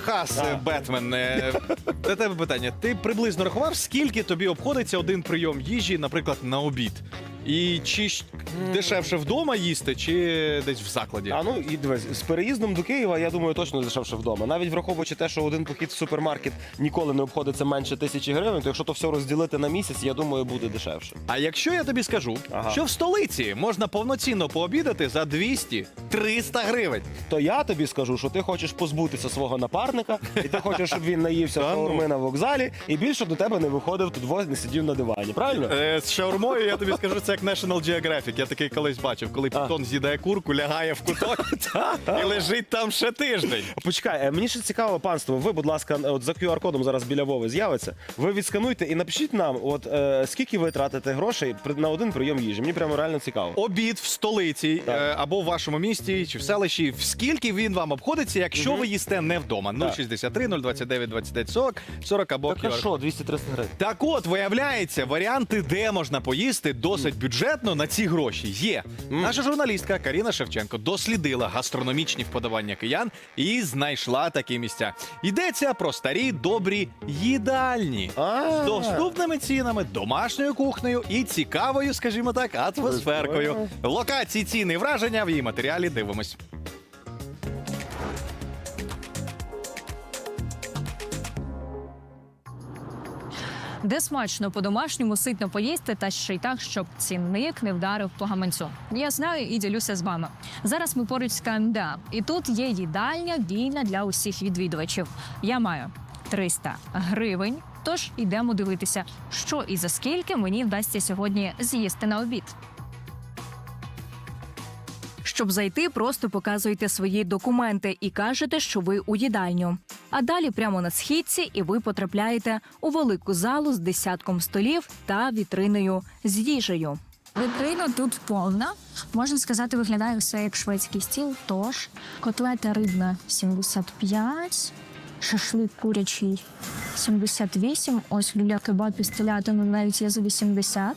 Хас, е, Бетмен. е, До тебе питання. Ти приблизно рахував, скільки тобі обходиться один прийом їжі, наприклад, на обід? І чи ж дешевше вдома їсти, чи десь в закладі? А ну і дивись, з переїздом до Києва, я думаю, точно дешевше вдома. Навіть враховуючи те, що один похід в супермаркет ніколи не обходиться менше тисячі гривень, то якщо то все розділити на місяць, я думаю, буде дешевше. А якщо я тобі скажу, Ага. що в столиці можна повноцінно пообідати за 200-300 гривень. То я тобі скажу, що ти хочеш позбутися свого напарника, і ти хочеш, щоб він наївся Та ну. шаурми на вокзалі і більше до тебе не виходив тут воз, не сидів на дивані. Правильно? Е, з шаурмою я тобі скажу, це як National Geographic. Я такий колись бачив, коли питон з'їдає курку, лягає в куток і лежить там ще тиждень. Почекай, е, мені ще цікаво, панство. Ви, будь ласка, от за QR-кодом зараз біля Вови з'явиться. Ви відскануйте і напишіть нам, от е, скільки ви тратите грошей при- на один прийом їжі. Мені прямо реально цікаво. Обід в столиці Так. е, або в вашому місті чи в селищі. В скільки він вам обходиться, якщо ви їсте не вдома? Так. 063 029 29 40 40 або QR. що, 200-300 гривень? Так от, виявляється, варіанти, де можна поїсти досить бюджетно на ці гроші є. Наша журналістка Каріна Шевченко дослідила гастрономічні вподобання киян і знайшла такі місця. Йдеться про старі добрі їдальні з доступними цінами, домашньою кухнею і цікавою, скажімо так, атмосферкою. Локації, ціни і враження в її матеріалі дивимось. Де смачно по-домашньому ситно поїсти та ще й так, щоб цінник не вдарив по гаманцю. Я знаю і ділюся з вами. Зараз ми поруч з КМДА, і тут є їдальня вільна для усіх відвідувачів. Я маю 300 гривень. Тож ідемо дивитися, що і за скільки мені вдасться сьогодні з'їсти на обід. Щоб зайти, просто показуйте свої документи і кажете, що ви у їдальню. А далі прямо на східці, і ви потрапляєте у велику залу з десятком столів та вітриною з їжею. Вітрина тут повна. Можна сказати, виглядає все як шведський стіл. Тож котлета рибна 75, шашлик курячий 78, ось люля кебаб із телятиною навіть є за 80.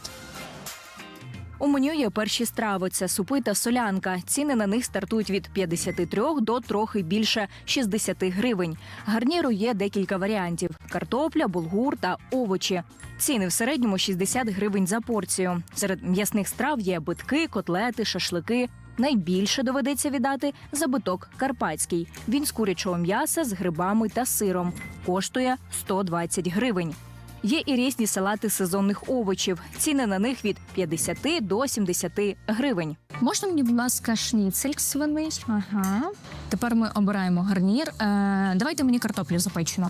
У меню є перші страви: це супи та солянка. Ціни на них стартують від 53 до трохи більше 60 гривень. Гарніру є декілька варіантів: картопля, булгур та овочі. Ціни в середньому 60 гривень за порцію. Серед м'ясних страв є битки, котлети, шашлики. Найбільше доведеться віддати за биток карпатський. Він з курячого м'яса з грибами та сиром. Коштує 120 гривень. Є і різні салати сезонних овочів. Ціни на них від 50 до 70 гривень. Можна мені, будь ласка, шніцель свиний? Ага. Тепер ми обираємо гарнір. Е, давайте мені картоплю запечену.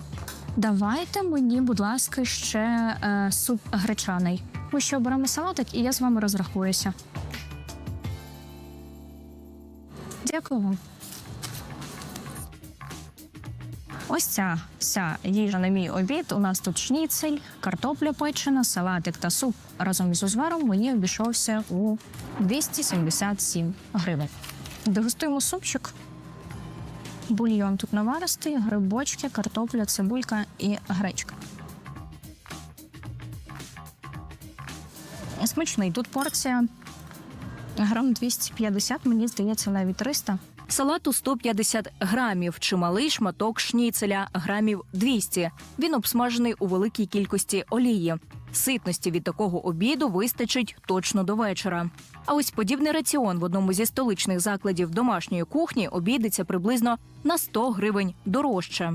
Давайте мені, будь ласка, ще е, суп гречаний. Ми ще оберемо салатик, і я з вами розрахуюся. Дякую вам. Ось ця вся їжа на мій обід. У нас тут шніцель, картопля печена, салатик та суп разом із узваром мені обійшовся у 277 гривень. Дегустуємо супчик. Бульйон тут наваристий, грибочки, картопля, цибулька і гречка. Смачний. Тут порція грам 250, мені здається, навіть 300. Салату 150 грамів, чималий шматок шніцеля грамів 200. Він обсмажений у великій кількості олії. Ситності від такого обіду вистачить точно до вечора. А ось подібний раціон в одному зі столичних закладів домашньої кухні обійдеться приблизно на 100 гривень дорожче.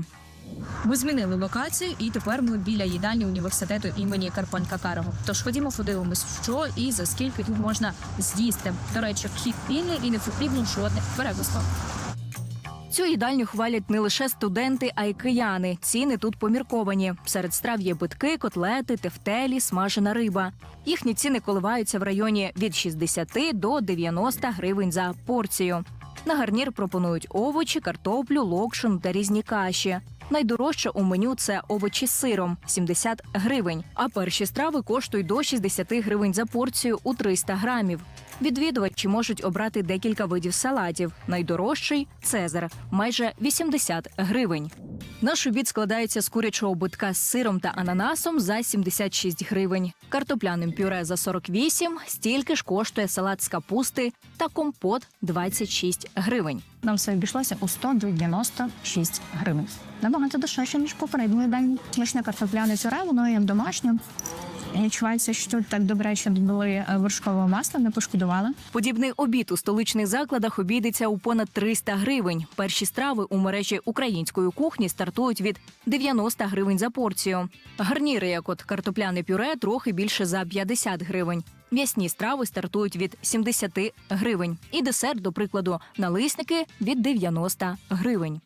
Ми змінили локацію, і тепер ми біля їдальні університету імені Карпанка Карого. Тож ходімо, подивимось, що і за скільки тут можна з'їсти. До речі, вхід вільний і не потрібно жодних перепусків. Цю їдальню хвалять не лише студенти, а й кияни. Ціни тут помірковані. Серед страв є битки, котлети, тефтелі, смажена риба. Їхні ціни коливаються в районі від 60 до 90 гривень за порцію. На гарнір пропонують овочі, картоплю, локшин та різні каші. Найдорожче у меню це овочі з сиром 70 гривень. А перші страви коштують до 60 гривень за порцію у 300 грамів. Відвідувачі можуть обрати декілька видів салатів. Найдорожчий цезар майже 80 гривень. Наш обід складається з курячого битка з сиром та ананасом за 76 гривень, картопляним пюре за 48, стільки ж коштує салат з капусти та компот 26 гривень. Нам все обійшлося у 196 гривень. Набагато дешевше, ніж попередній день. Смачне картопляне пюре, воно є домашнє. Відчувається, що так добре, що додали е, вершкове масло, не пошкодували. Подібний обід у столичних закладах обійдеться у понад 300 гривень. Перші страви у мережі української кухні стартують від 90 гривень за порцію. Гарніри, як от картопляне пюре, трохи більше за 50 гривень. М'ясні страви стартують від 70 гривень. І десерт, до прикладу, налисники від 90 гривень.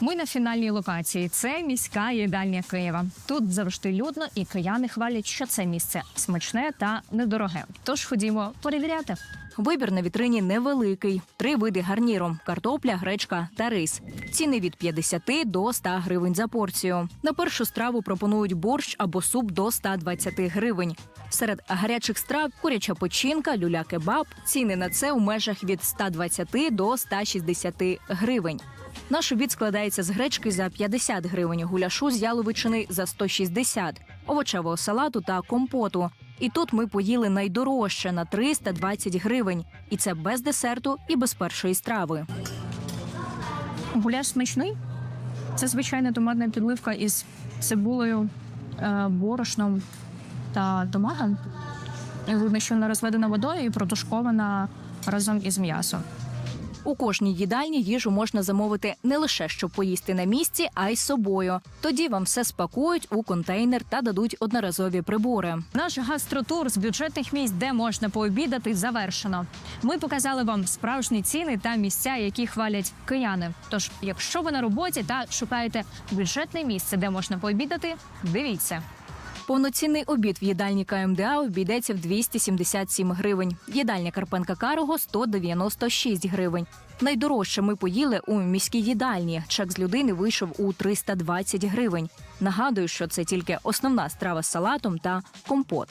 Ми на фінальній локації. Це міська їдальня Києва. Тут завжди людно, і кияни хвалять, що це місце смачне та недороге. Тож ходімо перевіряти. Вибір на вітрині невеликий. Три види гарніру: картопля, гречка та рис. Ціни від 50 до 100 гривень за порцію. На першу страву пропонують борщ або суп до 120 гривень. Серед гарячих страв куряча печінка, люля-кебаб. Ціни на це у межах від 120 до 160 гривень. Наш обід складається з гречки за 50 гривень, гуляшу з яловичини за 160, овочевого салату та компоту. І тут ми поїли найдорожче на 320 гривень. І це без десерту і без першої страви. Гуляш смачний. Це звичайна томатна підливка із цибулею, е, борошном та томатом. Вона розведена водою і протушкована разом із м'ясом. У кожній їдальні їжу можна замовити не лише щоб поїсти на місці, а й собою. Тоді вам все спакують у контейнер та дадуть одноразові прибори. Наш гастротур з бюджетних місць, де можна пообідати, завершено. Ми показали вам справжні ціни та місця, які хвалять кияни. Тож, якщо ви на роботі та шукаєте бюджетне місце, де можна пообідати, дивіться. Повноцінний обід в їдальні КМДА обійдеться в 277 гривень. Їдальня Карпенка Карого 196 гривень. Найдорожче ми поїли у міській їдальні. Чек з людини вийшов у 320 гривень. Нагадую, що це тільки основна страва з салатом та компот.